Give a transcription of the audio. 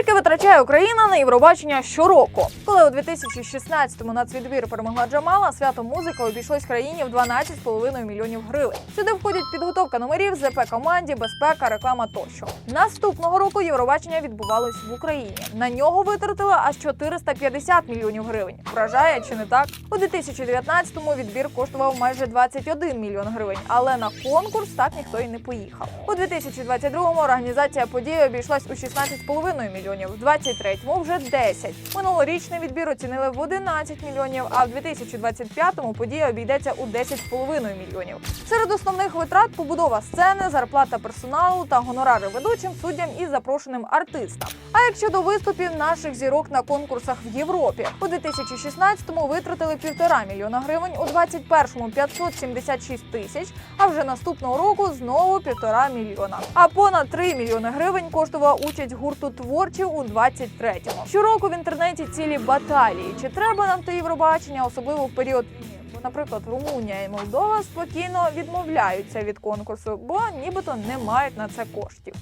Скільки витрачає Україна на Євробачення щороку? Коли у 2016-му нацвідбір перемогла Джамала, свято музика обійшлось країні в 12,5 мільйонів гривень. Сюди входять підготовка номерів, ЗП команді, безпека, реклама тощо. Наступного року Євробачення відбувалось в Україні. На нього витратили аж 450 мільйонів гривень. Вражає чи не так? У 2019-му відбір коштував майже 21 мільйон гривень, але на конкурс так ніхто і не поїхав. У 2022-му організація події обійшлась у 16,5 мільйонів, в 23-му вже 10. Минулорічний відбір оцінили в 11 мільйонів, а в 2025-му подія обійдеться у 10,5 мільйонів. Серед основних витрат побудова сцени, зарплата персоналу та гонорари ведучим, суддям і запрошеним артистам. А як щодо виступів наших зірок на конкурсах в Європі, у 2016-му витратили півтора мільйона гривень, у 21-му 576 тисяч, а вже наступного року знову півтора мільйона. А понад 3 мільйони гривень коштувала участь гурту творчі у 23-му. Щороку в інтернеті цілі баталії. Чи треба нам те Євробачення, особливо в період? Наприклад, Румунія і Молдова спокійно відмовляються від конкурсу, бо нібито не мають на це коштів.